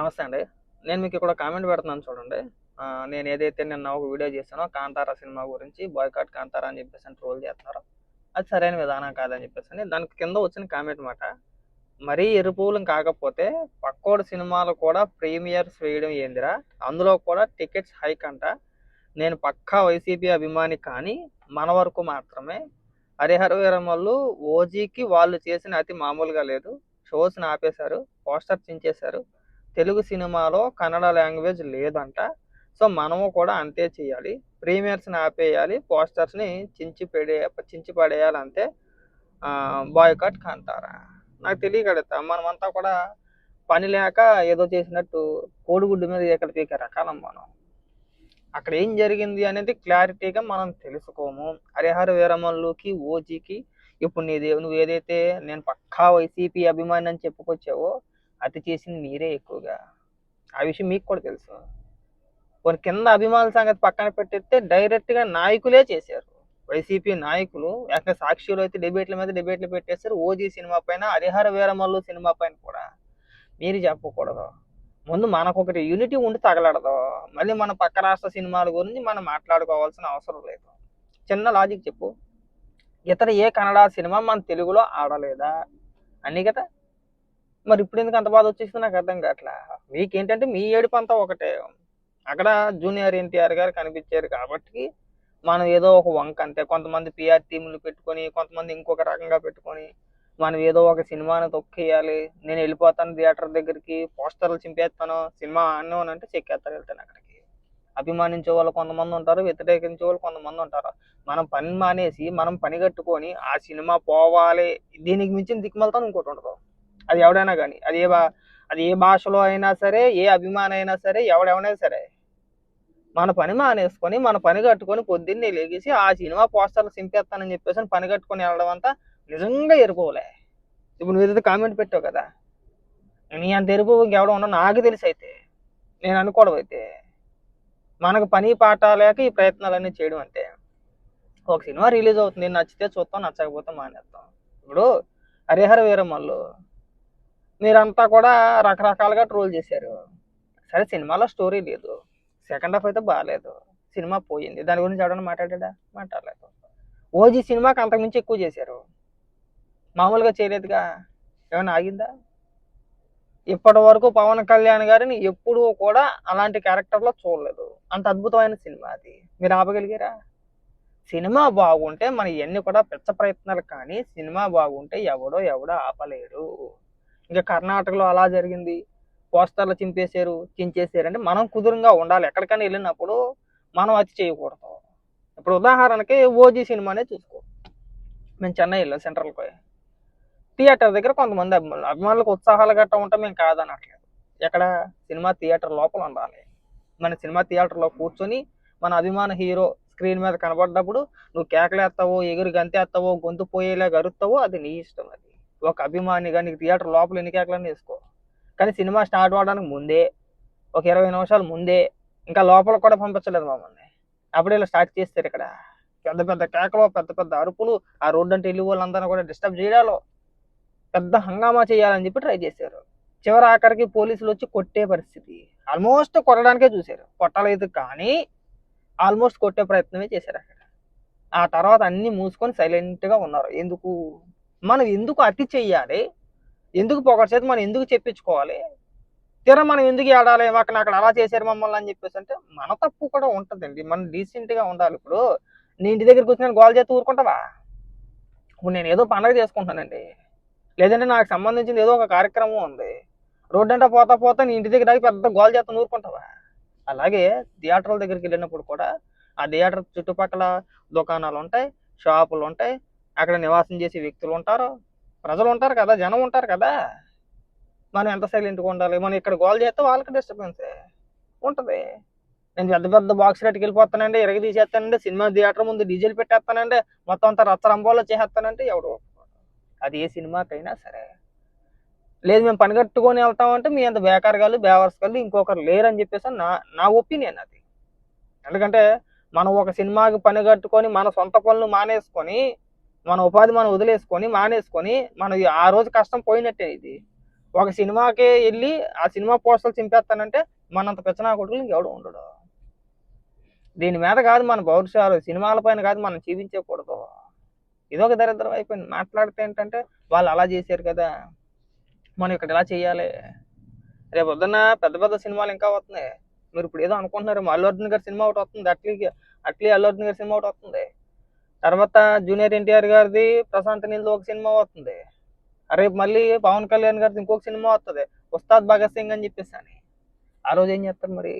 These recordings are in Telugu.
నమస్తే అండి. నేను మీకు ఇక్కడ కామెంట్ పెడుతున్నాను చూడండి. నేను ఏదైతే నిన్న ఒక వీడియో చేశానో కాంతారా సినిమా గురించి బాయ్కాట్ కాంతారా అని చెప్పేసి ట్రోల్ చేస్తున్నారు. అది సరైన విధానం కాదని చెప్పేసి అని దానికి కింద వచ్చిన కామెంట్ మాట. మరీ ఎరుపులం కాకపోతే పక్కోడి సినిమాలు కూడా ప్రీమియర్స్ వేయడం ఏందిరా? అందులో కూడా టికెట్స్ హైక్ అంట. నేను పక్కా వైసీపీ అభిమాని కానీ మన వరకు మాత్రమే. హరిహర వీరమల్లు ఓజీకి వాళ్ళు చేసిన అతి మామూలుగా లేదు. షోస్ని ఆపేశారు పోస్టర్ చించేశారు. తెలుగు సినిమాలో కన్నడ లాంగ్వేజ్ లేదంట. సో మనము కూడా అంతే చేయాలి. ప్రీమియర్స్ని ఆపేయాలి. పోస్టర్స్ని చించి పెడే చించి పడేయాలి అంతే. బాయ్కట్ కాంతారా నాకు తెలియకడతా. మనమంతా కూడా పని లేక ఏదో చేసినట్టు కోడిగుడ్డు మీద ఎక్కడ పీకే రకాలం మనం? అక్కడ ఏం జరిగింది అనేది క్లారిటీగా మనం తెలుసుకోము. హరిహర వీరమల్లుకి ఓజీకి ఇప్పుడు నీది నువ్వు ఏదైతే నేను పక్కా వైసీపీ అభిమాని అని చెప్పుకొచ్చావో అతి చేసింది మీరే ఎక్కువగా. ఆ విషయం మీకు కూడా తెలుసు. వారి కింద అభిమానుల సంగతి పక్కన పెట్టేస్తే డైరెక్ట్గా నాయకులే చేశారు. వైసీపీ నాయకులు ఏకంగా సాక్షిలో అయితే డిబేట్ల మీద డిబేట్లు పెట్టేస్తారు. ఓజీ సినిమా పైన హరిహర వీరమల్లు సినిమా పైన కూడా. మీరు చెప్పకూడదు. ముందు మనకు ఒకటి యూనిటీ ఉండి తగలడదు. మళ్ళీ మన పక్క రాష్ట్ర సినిమాల గురించి మనం మాట్లాడుకోవాల్సిన అవసరం లేదు. చిన్న లాజిక్ చెప్పు. ఇతర ఏ కన్నడ సినిమా మన తెలుగులో ఆడలేదా? అన్నీ కదా? మరి ఇప్పుడు ఎందుకు అంత బాధ వచ్చేసింది నాకు అర్థం కావట్లా. మీకేంటంటే మీ ఏడుపు అంతా ఒకటే. అక్కడ జూనియర్ ఎన్టీఆర్ గారు కనిపించారు కాబట్టి మనం ఏదో ఒక వంక అంతే. కొంతమంది పిఆర్ టీములు పెట్టుకొని కొంతమంది ఇంకొక రకంగా పెట్టుకొని మనం ఏదో ఒక సినిమాని తొక్కేయాలి. నేను వెళ్ళిపోతాను థియేటర్ దగ్గరికి పోస్టర్లు చింపేస్తాను సినిమా ఆడినో అని అంటే చెక్కేస్తారు వెళ్తాను అక్కడికి. అభిమానించే వాళ్ళు కొంతమంది ఉంటారు వ్యతిరేకించే వాళ్ళు కొంతమంది ఉంటారు. మనం పని మానేసి మనం పని కట్టుకొని ఆ సినిమా పోవాలి. దీనికి మించిన దిక్కుమలతో ఇంకోటి ఉండదు. అది ఎవడైనా కానీ అది ఏ భా అది ఏ భాషలో అయినా సరే ఏ అభిమానం అయినా సరే ఎవడెవడైనా సరే మన పని మానేసుకొని మన పని కట్టుకొని పొద్దున్నే లేగేసి ఆ సినిమా పోస్టర్లు సింపేస్తానని చెప్పేసి పని కట్టుకొని వెళ్ళడం అంతా నిజంగా ఎరుపోలే ఇప్పుడు నువ్వు ఏదైతే కామెంట్ పెట్టావు కదా నీ అంత ఎరుపు ఇంకెవడో ఉన్నా నాకు తెలిసి అయితే నేను అనుకోవడం అయితే మనకు పని పాట లేక ఈ ప్రయత్నాలన్నీ చేయడం అంతే ఒక సినిమా రిలీజ్ అవుతుంది నచ్చితే చూస్తాం నచ్చకపోతే మానేస్తాం ఇప్పుడు హరిహర వీరమల్లు మీరంతా కూడా రకరకాలుగా ట్రోల్ చేశారు. సరే సినిమాలో స్టోరీ లేదు. సెకండ్ హాఫ్ అయితే బాగాలేదు సినిమా పోయింది. దాని గురించి ఎవడన్నా మాట్లాడా మాట్లాడలేదు. ఓజీ సినిమాకి అంతకుమించి ఎక్కువ చేశారు. మామూలుగా చేయలేదుగా. ఏమైనా ఆగిందా? ఇప్పటి వరకు పవన్ కళ్యాణ్ గారిని ఎప్పుడూ కూడా అలాంటి క్యారెక్టర్లో చూడలేదు. అంత అద్భుతమైన సినిమా అది. మీరు ఆపగలిగారా? సినిమా బాగుంటే మన ఇవన్నీ కూడా పెద్ద ప్రయత్నాలు కానీ సినిమా బాగుంటే ఎవడో ఎవడో ఆపలేడు. ఇంకా కర్ణాటకలో అలా జరిగింది. పోస్టర్లు చింపేశారు చించేశారు అంటే మనం కుదురుగా ఉండాలి. ఎక్కడికైనా వెళ్ళినప్పుడు మనం అతి చేయకూడదు. ఇప్పుడు ఉదాహరణకి ఓజీ సినిమానే చూసుకో. మేము చెన్నై వెళ్ళాం సెంట్రల్కి పోయి థియేటర్ దగ్గర కొంతమంది అభిమానులు అభిమానులకు ఉత్సాహాలు గట్టా ఉంటే మేము కాదనట్లేదు. ఎక్కడ? సినిమా థియేటర్ లోపల ఉండాలి. మన సినిమా థియేటర్లో కూర్చొని మన అభిమాన హీరో స్క్రీన్ మీద కనబడ్డప్పుడు నువ్వు కేకలేస్తావో ఎగురు గంతేస్తావో గొంతు పోయేలా గరుస్తావో అది నీ ఇష్టం అది. ఒక అభిమానిగా నీకు థియేటర్ లోపల ఎన్ని కేకలన్నీ వేసుకో. కానీ సినిమా స్టార్ట్ అవ్వడానికి ముందే ఒక ఇరవై నిమిషాలు ముందే ఇంకా లోపల కూడా పంపించలేదు మమ్మల్ని. అప్పుడే ఇలా స్టార్ట్ చేస్తారు ఇక్కడ. పెద్ద పెద్ద కేకలు పెద్ద పెద్ద అరుపులు ఆ రోడ్డు అంటే వెళ్ళి వాళ్ళందరూ కూడా డిస్టర్బ్ చేయాలో పెద్ద హంగామా చేయాలని చెప్పి ట్రై చేశారు. చివరి ఆఖరికి పోలీసులు వచ్చి కొట్టే పరిస్థితి. ఆల్మోస్ట్ కొట్టడానికే చూశారు. కొట్టలేదు కానీ ఆల్మోస్ట్ కొట్టే ప్రయత్నమే చేశారు అక్కడ. ఆ తర్వాత అన్ని మూసుకొని సైలెంట్గా ఉన్నారు. ఎందుకు? మనం ఎందుకు అతి చెయ్యాలి? ఎందుకు పొగడి చేతి మనం ఎందుకు చెప్పించుకోవాలి? తీరా మనం ఎందుకు ఆడాలి అక్కడ అక్కడ అలా చేశారు మమ్మల్ని అని చెప్పేసి అంటే మన తప్పు కూడా ఉంటుందండి. మనం డీసెంట్గా ఉండాలి. ఇప్పుడు నీ ఇంటి దగ్గరికి వచ్చి నేను గోల్ చేతి ఊరుకుంటావా? ఇప్పుడు నేను ఏదో పండగ చేసుకుంటానండి లేదంటే నాకు సంబంధించిన ఏదో ఒక కార్యక్రమం ఉంది. రోడ్డు అంటే పోతా పోతా నీ ఇంటి దగ్గర దాకా పెద్ద గోల్ చేత ఊరుకుంటావా అలాగే థియేటర్ల దగ్గరికి వెళ్ళినప్పుడు కూడా ఆ థియేటర్ చుట్టుపక్కల దుకాణాలు ఉంటాయి షాపులు ఉంటాయి అక్కడ నివాసం చేసే వ్యక్తులు ఉంటారు ప్రజలు ఉంటారు కదా జనం ఉంటారు కదా. మనం ఎంత సైలెంట్గా ఉండాలి? మనం ఇక్కడ గోల్ చేస్తే వాళ్ళకి డిస్టర్బెన్స్ ఉంటుంది. నేను పెద్ద పెద్ద బాక్స్ రేట్కి వెళ్ళిపోతానండి ఇరగ తీసేస్తానండి సినిమా థియేటర్ ముందు డీజిల్ పెట్టేస్తానండి మొత్తం అంతా రచ్చరంబోలో చేసేస్తానంటే ఎవడు అది ఏ సినిమాకైనా సరే. లేదు మేము పని కట్టుకొని వెళ్తామంటే మీ అంత బేకారగాళ్ళు బేవర్స్గాళ్ళు ఇంకొకరు లేరని చెప్పేసి నా నా ఒపీనియన్ అది. ఎందుకంటే మనం ఒక సినిమాకి పని కట్టుకొని మన సొంత పనులు మానేసుకొని మన ఉపాధి మనం వదిలేసుకొని మానేసుకొని మనం ఆ రోజు కష్టం పోయినట్టే ఇది. ఒక సినిమాకి వెళ్ళి ఆ సినిమా పోస్టర్లు చింపేస్తానంటే మనంత పెచ్చనా కొడుకులు ఇంకెవడు ఉండడు. దీని మీద కాదు మన పౌరుషాలు సినిమాల పైన కాదు మనం జీవించకూడదు. ఇదొక దరిద్రం అయిపోయింది. మాట్లాడితే ఏంటంటే వాళ్ళు అలా చేశారు కదా మనం ఇక్కడ ఇలా చేయాలి. రేపు పొద్దున్న పెద్ద పెద్ద సినిమాలు ఇంకా వస్తున్నాయి. మీరు ఇప్పుడు ఏదో అనుకుంటున్నారు అల్లు అర్జున్ గారి సినిమా ఒకటి వస్తుంది అట్లీ అట్లీ అల్లు అర్జున్ గారి సినిమా ఒకటి వస్తుంది. తర్వాత జూనియర్ ఎన్టీఆర్ గారిది ప్రశాంత్ నీళ్ళు ఒక సినిమా వస్తుంది. రేపు మళ్ళీ పవన్ కళ్యాణ్ గారిది ఇంకొక సినిమా వస్తుంది. ఉస్తాద్ భగత్ సింగ్ అని చెప్పేసి అని. ఆ రోజు ఏం చేస్తారు మరి?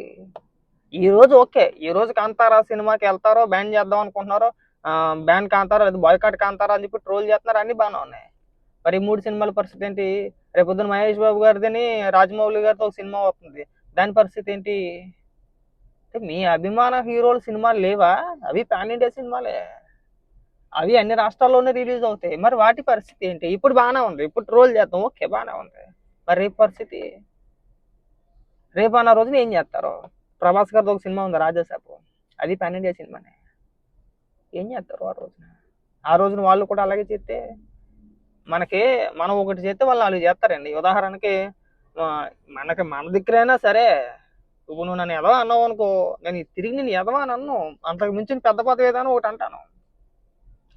ఈ రోజు ఓకే. ఈ రోజు కాంతారా సినిమాకి వెళ్తారో బ్యాన్ చేద్దాం అనుకుంటున్నారో బ్యాన్ కాంతారా లేదు బాయ్కాట్ కాంతారా అని చెప్పి ట్రోల్ చేస్తున్నారు. అన్ని బాగానే ఉన్నాయి. మరి మూడు సినిమాల పరిస్థితి ఏంటి? రేపొద్దున మహేష్ బాబు గారిదని రాజమౌళి గారితో ఒక సినిమా వస్తుంది. దాని పరిస్థితి ఏంటి? అంటే మీ అభిమాన హీరోల సినిమాలు లేవా? అవి పాన్ ఇండియా సినిమాలే. అవి అన్ని రాష్ట్రాల్లోనే రిలీజ్ అవుతాయి. మరి వాటి పరిస్థితి ఏంటి? ఇప్పుడు బాగానే ఉంది. ఇప్పుడు ట్రోల్ చేద్దాం. ఓకే బాగానే ఉంది. మరి రేపు పరిస్థితి? రేపు అన్న రోజున ఏం చేస్తారు? ప్రభాస్ గారితో ఒక సినిమా ఉంది? రాజాసాబు. అది పాన్ ఇండియా సినిమానే. ఏం చేస్తారు ఆ రోజున? ఆ రోజున వాళ్ళు కూడా అలాగే చేస్తే మనకి మనం ఒకటి చేస్తే వాళ్ళు నాలుగు చేస్తారండి. ఉదాహరణకి మనకి మన దగ్గరైనా సరే ఇప్పుడు నువ్వు నన్ను ఎదవా అన్నావు అనుకో నేను తిరిగి నేను ఎదవా అని అన్ను. అంతకు మించిన పెద్ద పదవి ఏదైనా ఒకటి అంటాను.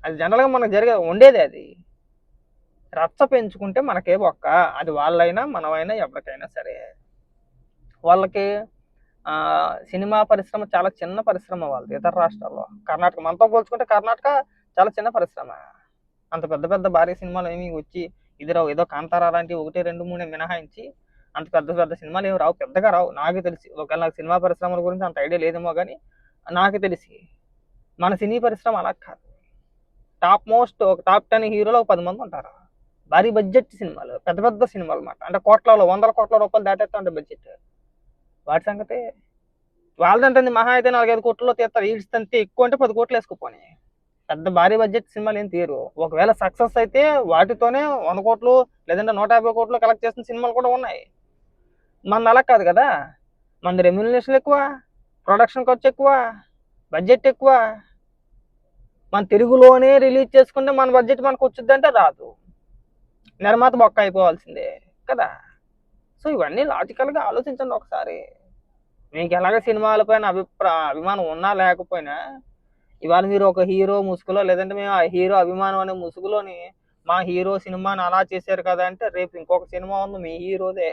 అది జనరల్గా మనకు జరిగే ఉండేది అది. రచ్చ పెంచుకుంటే మనకే ఒక్క అది వాళ్ళైనా మనమైనా ఎవరికైనా సరే. వాళ్ళకి సినిమా పరిశ్రమ చాలా చిన్న పరిశ్రమ వాళ్ళది ఇతర రాష్ట్రాల్లో. కర్ణాటక మనతో పోల్చుకుంటే కర్ణాటక చాలా చిన్న పరిశ్రమ. అంత పెద్ద పెద్ద భారీ సినిమాలు ఏమి వచ్చి ఇది రావు ఏదో కాంతారా లాంటి ఒకటి రెండు మూడు మినహాయించి అంత పెద్ద పెద్ద సినిమాలు ఏమి రావు పెద్దగా రావు. నాకు తెలిసి ఒకవేళ నాకు సినిమా పరిశ్రమల గురించి అంత ఐడియా లేదేమో కానీ నాకు తెలిసి. మన సినీ పరిశ్రమ అలా కాదు. టాప్ మోస్ట్ ఒక టాప్ టెన్ హీరోలో ఒక పది మంది ఉంటారు. భారీ బడ్జెట్ సినిమాలు పెద్ద పెద్ద సినిమాలు అన్నమాట. అంటే కోట్లలో వందల కోట్ల రూపాయలు దాటేస్తా ఉంటాయి బడ్జెట్. వాటి సంగతి వాళ్ళదంటే మహా అయితే నాలుగైదు కోట్లలో తీస్తారు. ఈడ్స్తంతే ఎక్కువ అంటే పది కోట్లు వేసుకుపోని. పెద్ద భారీ బడ్జెట్ సినిమాలు ఏం తీరు ఒకవేళ సక్సెస్ అయితే వాటితోనే వంద కోట్లు లేదంటే నూట యాభై కోట్లు కలెక్ట్ చేసిన సినిమాలు కూడా ఉన్నాయి. మన అలా కాదు కదా. మన రెమ్యునేషన్ ఎక్కువ ప్రొడక్షన్ ఖర్చు ఎక్కువ బడ్జెట్ ఎక్కువ. మన తెలుగులోనే రిలీజ్ చేసుకుంటే మన బడ్జెట్ మనకు వచ్చిందంటే రాదు. నిర్మాత బొక్క అయిపోవాల్సిందే కదా. సో ఇవన్నీ లాజికల్గా ఆలోచించండి ఒకసారి. మీకు ఎలాగ సినిమాలపైన అభిప్రా అభిమానం ఉన్నా లేకపోయినా ఇవాళ మీరు ఒక హీరో ముసుగులో లేదంటే మేము ఆ హీరో అభిమానం అనే ముసుగులోని మా హీరో సినిమాని అలా చేశారు కదా అంటే రేపు ఇంకొక సినిమా ఉంది మీ హీరోదే.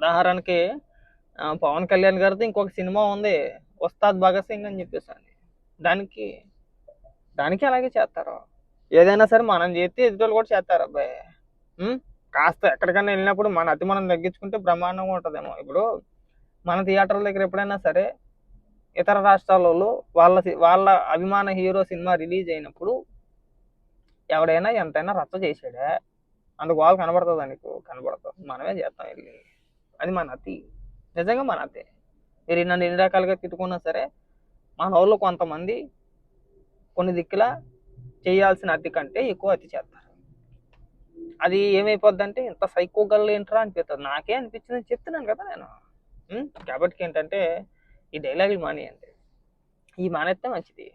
ఉదాహరణకి పవన్ కళ్యాణ్ గారితో ఇంకొక సినిమా ఉంది ఉస్తాద్ భగత్ సింగ్ అని చెప్పేసి దానికి దానికి అలాగే చేస్తారు. ఏదైనా సరే మనం చేస్తే ఎదుటోళ్ళు కూడా చేస్తారు అబ్బాయి కాస్త ఎక్కడికైనా వెళ్ళినప్పుడు మన అతి మనం తగ్గించుకుంటే బ్రహ్మాండంగా ఉంటుందేమో. ఇప్పుడు మన థియేటర్ల దగ్గర ఎప్పుడైనా సరే ఇతర రాష్ట్రాలలో వాళ్ళ వాళ్ళ అభిమాన హీరో సినిమా రిలీజ్ అయినప్పుడు ఎవడైనా ఎంతైనా రచ్చ చేసాడే అందుకు వాళ్ళు కనబడుతుంది నీకు కనబడుతుంది మనమే చేస్తాం వెళ్ళి. అది మన అతి. నిజంగా మన అతే. మీరు నన్ను ఎన్ని రకాలుగా తిట్టుకున్నా సరే మన వాళ్ళు కొంతమంది కొన్ని దిక్కులా చేయాల్సిన అతి కంటే ఎక్కువ అతి చేస్తారు. అది ఏమైపోద్దంటే ఇంత సైకో ఏంట్రా అనిపిస్తుంది నాకే అనిపించింది చెప్తున్నాను కదా నేను. కాబట్టి ఏంటంటే ఈ డైలాగులు మానేయండి. ఈ మానేస్తే మంచిది.